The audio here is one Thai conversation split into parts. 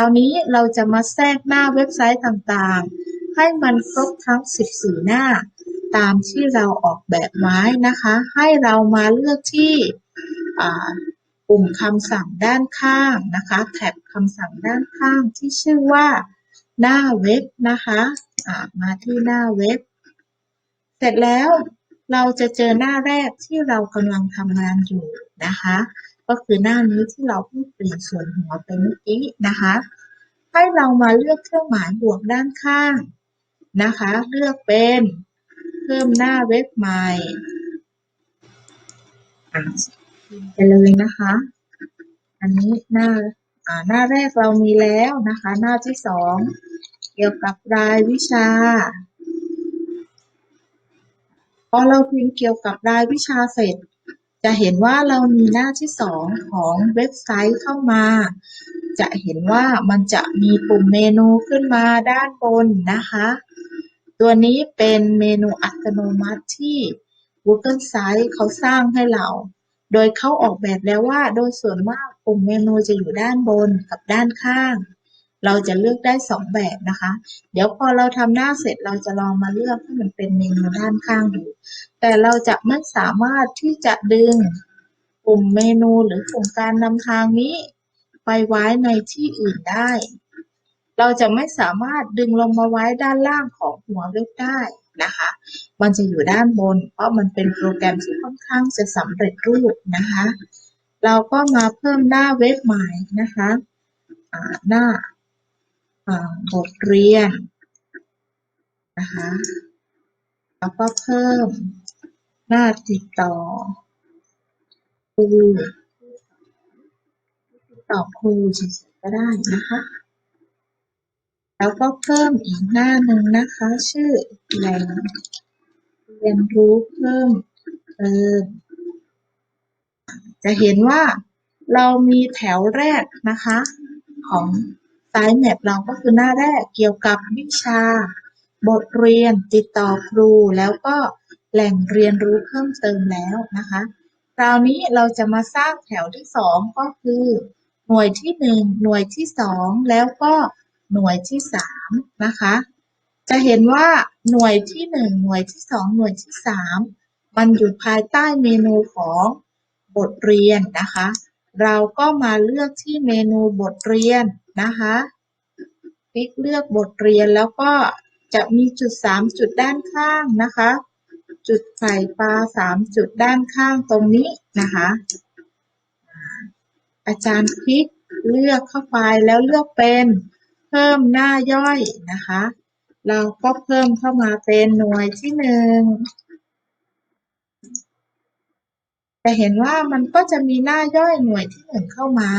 ราวนี้เราจะมาแทรกหน้าเว็บไซต์ต่างๆ ให้มันครบทั้ง 14 หน้า ตามที่เราออกแบบไว้นะคะ ให้เรามาเลือกที่ปุ่มคำสั่งด้านข้างนะคะ แท็บคำสั่งด้านข้างที่ชื่อว่าหน้าเว็บนะคะมาที่หน้าเว็บ เสร็จแล้วเราจะเจอหน้าแรกที่เรากำลังทำงานอยู่นะคะ ก็คือหน้านี้ที่เราเพิ่งเปลี่ยนส่วนหัวไปเมื่อกี้นะคะ ให้เรามาเลือกเครื่องหมายบวกด้านข้างนะคะ เลือกเป็นเพิ่มหน้าเว็บใหม่ไปเลยนะคะ อันนี้หน้าอ่าหน้าแรกเรามีแล้วนะคะ หน้าที่สองเกี่ยวกับรายวิชาพอเราพิมพ์เกี่ยวกับรายวิชาเสร็จ จะเห็นว่าเรามีหน้าที่สองของเว็บไซต์เข้ามา จะเห็นว่ามันจะมีปุ่มเมนูขึ้นมาด้านบนนะคะ ตัวนี้เป็นเมนูอัตโนมัติที่ Google Sites เขาสร้างให้เรา โดยเขาออกแบบแล้วว่าโดยส่วนมากปุ่มเมนูจะอยู่ด้านบนกับด้านข้าง เราจะเลือกได้สองแบบนะคะ เดี๋ยวพอเราทำหน้าเสร็จเราจะลองมาเลือกให้มันเป็นเมนูด้านข้างดู แต่เราจะไม่สามารถที่จะดึงปุ่มเมนูหรือปุ่มการนำทางนี้ ไปไว้ในที่อื่นได้ เราจะไม่สามารถดึงลงมาไว้ด้านล่างของหัวเว็บได้นะคะ มันจะอยู่ด้านบน เพราะมันเป็นโปรแกรมที่ค่อนข้างจะสำเร็จรูปนะคะ เราก็มาเพิ่มหน้าเว็บใหม่นะคะหน้า บทเรียนนะคะ แล้วก็เพิ่มหน้าติดต่อครูติดต่อครูเฉยๆก็ได้นะคะ แล้วก็เพิ่มอีกหน้าหนึ่งนะคะ ชื่อแหล่งเรียนรู้เพิ่มเติมจะเห็นว่าเรามีแถวแรกนะคะของ ไซต์แมปเราก็คือหน้าแรกเกี่ยวกับวิชา บทเรียนติดต่อครู แล้วก็แหล่งเรียนรู้เพิ่มเติมแล้วนะคะ คราวนี้เราจะมาสร้างแถวที่สองก็คือ หน่วยที่หนึ่งหน่วยที่สองแล้วก็หน่วยที่สามนะคะจะเห็นว่าหน่วยที่หนึ่งหน่วยที่สองหน่วยที่สามมันอยู่ภายใต้เมนูของบทเรียนนะคะ เราก็มาเลือกที่เมนูบทเรียน นะคะคลิกเลือกบทเรียนแล้วก็จะมีจุดสามจุดด้านข้างนะคะ จุดใส่ปลาสามจุดด้านข้างตรงนี้นะคะอาอาจารย์คลิกเลือกเข้าไปแล้วเลือกเป็นเพิ่มหน้าย่อยนะคะ เราก็เพิ่มเข้ามาเป็นหน่วยที่หนึ่งจะเห็นว่ามันก็จะมีหน้าย่อยหน่วยที่หนึ่งเข้ามา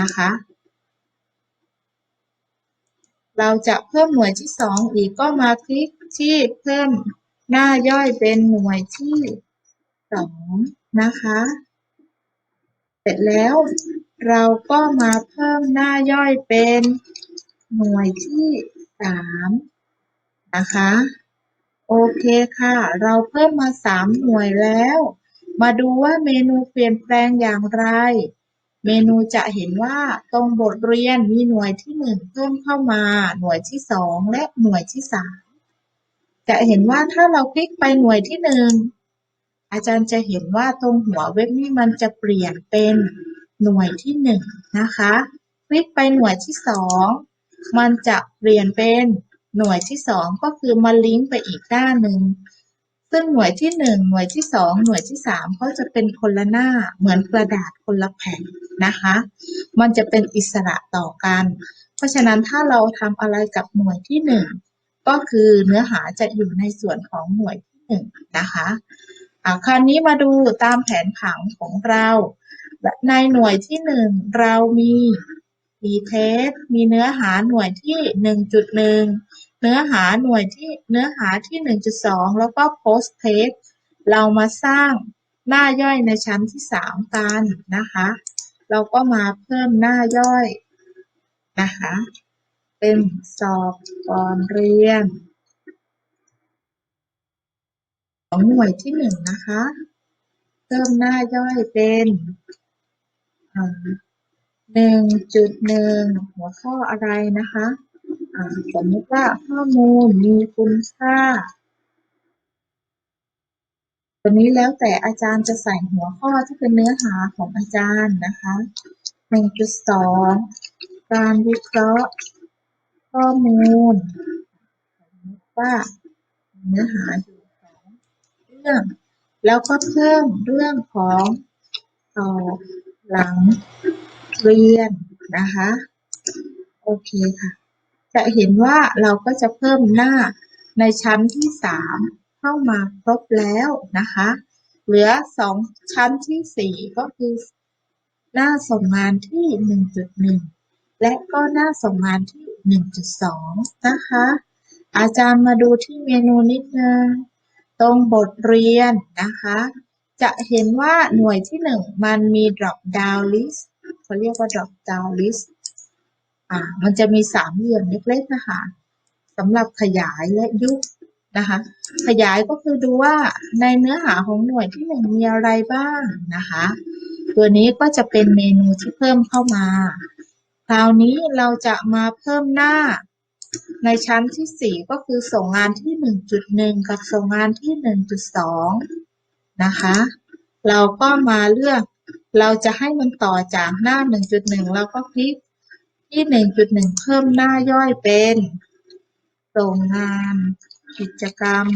นะคะ เราจะเพิ่มหน่วยที่สองอีกก็มาคลิกที่เพิ่มหน้าย่อยเป็นหน่วยที่สองนะคะ เสร็จแล้วเราก็มาเพิ่มหน้าย่อยเป็นหน่วยที่สามนะคะ โอเคค่ะ เราเพิ่มมาสามหน่วยแล้ว มาดูว่าเมนูเปลี่ยนแปลงอย่างไร เมนูจะเห็นว่าตรงบทเรียนมีหน่วยที่หนึ่งเพิ่มเข้ามา หน่วยที่สองและหน่วยที่สามจะเห็นว่าถ้าเราคลิกไปหน่วยที่หนึ่งอาจารย์จะเห็นว่าตรงหัวเว็บนี้มันจะเปลี่ยนเป็นหน่วยที่หนึ่งนะคะ คลิกไปหน่วยที่สองมันจะเปลี่ยนเป็นหน่วยที่สองก็คือมาลิงก์ไปอีกด้าหนึ่งซึ่งหน่วยที่หนึ่งหน่วยที่สองหน่วยที่สามเขาจะเป็นคนละหน้าเหมือนกระดาษคนละแผ่น นะคะ มันจะเป็นอิสระต่อกัน เพราะฉะนั้นถ้าเราทำอะไรกับหน่วยที่หนึ่งก็คือเนื้อหาจะอยู่ในส่วนของหน่วยที่หนึ่งนะคะอาคราวนี้มาดูตามแผนผังของเราในหน่วยที่หนึ่งเรามีดีเทสมีเนื้อหาหน่วยที่หนึ่งจุดหนึ่งเนื้อหาหน่วยที่เนื้อหาที่ 1.2 แล้วก็ post text เรามาสร้างหน้าย่อยในชั้นที่ 3 กันนะคะ เราก็มาเพิ่มหน้าย่อยนะคะ เป็นสอบก่อนเรียน ของหน่วยที่1นะคะ เพิ่มหน้าย่อยเป็นหนึ่งจุดหนึ่งหัวข้ออะไรนะคะสมมติว่าข้อมูลมีคุณค่า ตัวนี้แล้วแต่อาจารย์จะใส่หัวข้อที่เป็นเนื้อหาของอาจารย์นะคะหนึ่งจุดสองการวิเคราะห์ ข้อมูลว่าเนื้อหาอยู่สองเรื่อง แล้วก็เพิ่มเรื่องของตอบหลังเรียนนะคะ โอเคค่ะ จะเห็นว่าเราก็จะเพิ่มหน้าในชั้นที่สาม เข้ามาครบแล้วนะคะ เหลือสองชั้นที่สี่ก็คือ หน้าส่งงานที่หนึ่งจุดหนึ่งและก็หน้าส่งงานที่หนึ่งจุดสองนะคะ อาจารย์มาดูที่เมนูนิดนึงตรงบทเรียนนะคะ จะเห็นว่าหน่วยที่หนึ่งมันมี drop down list เขาเรียกว่า drop down list อ่า มันจะมีสามเหลี่ยมเล็กๆนะคะสำหรับขยายและยุบ นะคะ ขยายก็คือดูว่าในเนื้อหาของหน่วยที่หนึ่งมีอะไรบ้างนะคะ ตัวนี้ก็จะเป็นเมนูที่เพิ่มเข้ามา คราวนี้เราจะมาเพิ่มหน้าในชั้นที่สี่ก็คือส่งงานที่หนึ่งจุดหนึ่งกับส่งงานที่หนึ่งจุดสองนะคะ เราก็มาเลือก เราจะให้มันต่อจากหน้าหนึ่งจุดหนึ่งเราก็คลิกที่หนึ่งจุดหนึ่งเพิ่มหน้าย่อยเป็น ส่งงาน กิจกรรม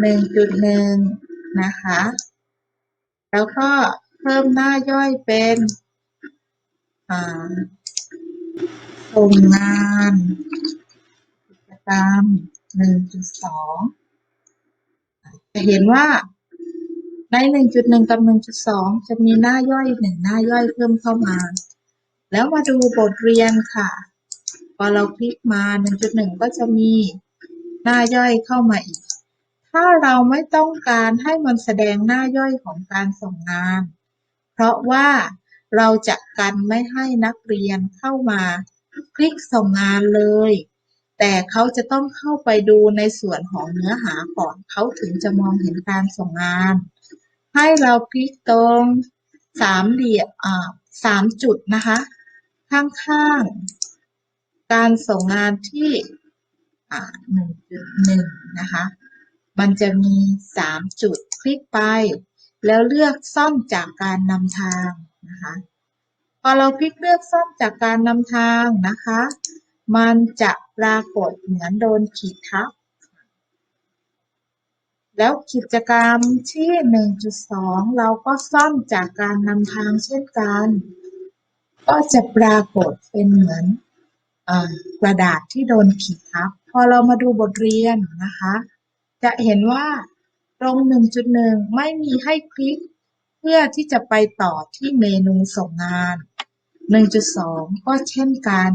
หนึ่งจุดหนึ่งนะคะ แล้วก็เพิ่มหน้าย่อยเป็นส่งงาน กิจกรรมหนึ่งจุดสองจะเห็นว่าในหนึ่งจุดหนึ่งกับหนึ่งจุดสองจะมีหน้าย่อยหนึ่งหน้าย่อยเพิ่มเข้ามา แล้วมาดูบทเรียนค่ะ พอเราคลิกมา 1.1 ก็จะมี หน้าย่อยเข้ามาอีก ถ้าเราไม่ต้องการให้มันแสดงหน้าย่อยของการส่งงาน เพราะว่าเราจะกันไม่ให้นักเรียนเข้ามาคลิกส่งงานเลย แต่เขาจะต้องเข้าไปดูในส่วนของเนื้อหาก่อนเขาถึงจะมองเห็นการส่งงาน ให้เราคลิกตรงสามเหลี่ยมอ่าสามจุดนะคะ ข้างๆ การส่งงานที่ หนึ่งจุดหนึ่งนะคะ มันจะมีสามจุดคลิกไป แล้วเลือกซ่อมจากการนำทางนะคะ พอเราคลิกเลือกซ่อมจากการนำทางนะคะ มันจะปรากฏเหมือนโดนขีดทับ แล้วกิจกรรมที่ 1.2 เราก็ซ่อมจากการนำทางเช่นกัน ก็จะปรากฏเป็นเหมือน กระดาษที่โดนขีดทับ พอเรามาดูบทเรียนนะคะ จะเห็นว่าตรง 1.1 ไม่มีให้คลิกเพื่อที่จะไปต่อที่เมนูส่งงาน 1.2 ก็เช่นกัน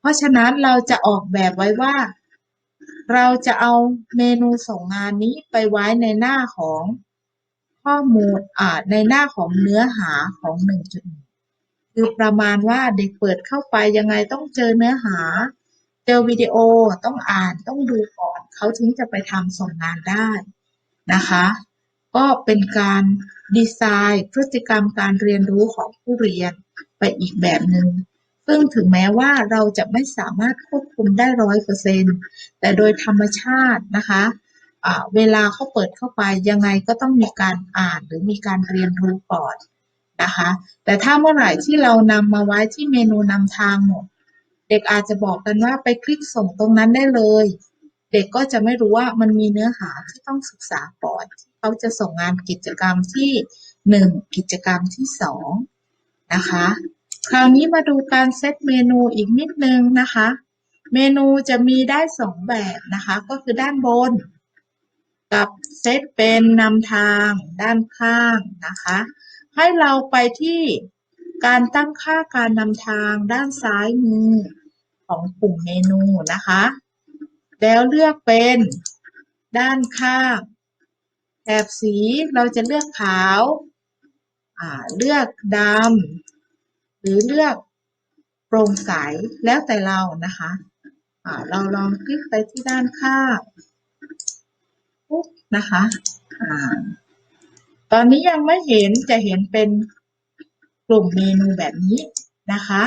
เพราะฉะนั้นเราจะออกแบบไว้ว่า เราจะเอาเมนูส่งงานนี้ไปไว้ในหน้าของข้อมูลในหน้าของเนื้อหาของ 1.1 คือประมาณว่าเด็กเปิดเข้าไปยังไงต้องเจอเนื้อหา เจอวิดีโอต้องอ่านต้องดูก่อน เขาถึงจะไปทำส่งงานได้นะคะ ก็เป็นการดีไซน์พฤติกรรมการเรียนรู้ของผู้เรียนไปอีกแบบหนึง่งซึ่งถึงแม้ว่าเราจะไม่สามารถควบคุมได้ร้อยเปอร์เซ็นแต่โดยธรรมชาตินะคะเวลาเขาเปิดเข้าไปยังไงก็ต้องมีการอ่านหรือมีการเรียนรู้ก่อน นะคะ แต่ถ้าเมื่อไหร่ที่เรานำมาไว้ที่เมนูนำทางหมด เด็กอาจจะบอกกันว่าไปคลิกส่งตรงนั้นได้เลย เด็กก็จะไม่รู้ว่ามันมีเนื้อหาที่ต้องศึกษาก่อนเขาจะส่งงานกิจกรรมที่หนึ่งกิจกรรมที่สองนะคะ คราวนี้มาดูการเซตเมนูอีกนิดนึงนะคะ เมนูจะมีได้สองแบบนะคะ ก็คือด้านบน กับเซตเป็นนำทางด้านข้างนะคะ ให้เราไปที่การตั้งค่าการนำทางด้านซ้ายมือของปุ่มเมนูนะคะ แล้วเลือกเป็นด้านข้างแถบสีเราจะเลือกขาวาเลือกดำหรือเลือกโปร่งใสแล้วแต่เรานะคะเราลองคลิกไปที่ด้านข้างปุ๊บนะคะ ตอนนี้ยังไม่เห็นจะเห็นเป็นกลุ่มเมนูแบบนี้นะคะ